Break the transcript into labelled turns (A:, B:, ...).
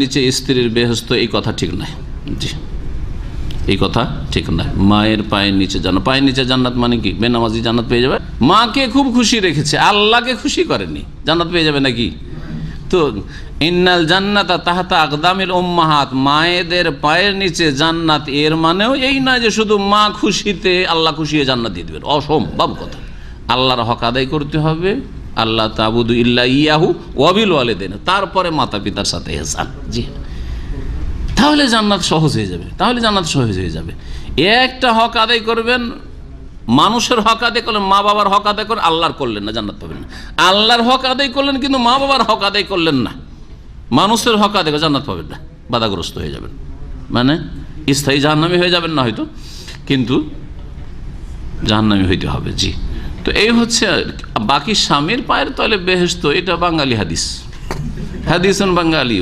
A: নিচে স্ত্রীর বেহস্ত এই কথা ঠিক নয়। জি। এই কথা ঠিক নয়। মায়ের পায়ের নিচে জান্নাত। পায়ের নিচে জান্নাত মানে কি? বেনামাজি জান্নাত পেয়ে যাবে? মাকে খুব খুশি রেখেছে। আল্লাহকে খুশি করেনি। জান্নাত পেয়ে যাবে নাকি? তো ইন্নাল জান্নাতা তাহাতা আকদামিল ওম্মাহাত মায়েদের পায়ের নিচে জান্নাত, এর মানেও এই নয় যে শুধু মা খুশিতে আল্লাহ খুশিয়ে জান্নাত দিয়ে দেবেন। অসম্ভব কথা। আল্লাহর হক আদায় করতে হবে। আল্লাহ তাবুদু ইল্লা ইয়াহু ওয়াবিল ওয়ালেদেন তারপরে মাতা পিতার সাথে হেসান জি হ্যাঁ। তাহলে জান্নাত সহজ হয়ে যাবে। তাহলে জান্নাত সহজ হয়ে যাবে। একটা হক আদায় করবেন, মানুষের হক আদায় করলেন মা বাবার হক আদায় করেন আল্লাহর করলেন না, জান্নাত পাবেন না। আল্লাহর হক আদায় করলেন, কিন্তু মা বাবার হক আদায় করলেন না। মানুষের হক আদায় করে জান্নাত পাবেন না। বাধাগ্রস্ত হয়ে যাবেন। মানে স্থায়ী জাহান্নামি হয়ে যাবেন না হয়তো, কিন্তু জাহান্নামি হইতে হবে, জি। তো এই হচ্ছে বাকি স্বামীর পায়ের তলে বেহেস্ত এটা বাঙালি হাদিস। হাদিস বাঙালি।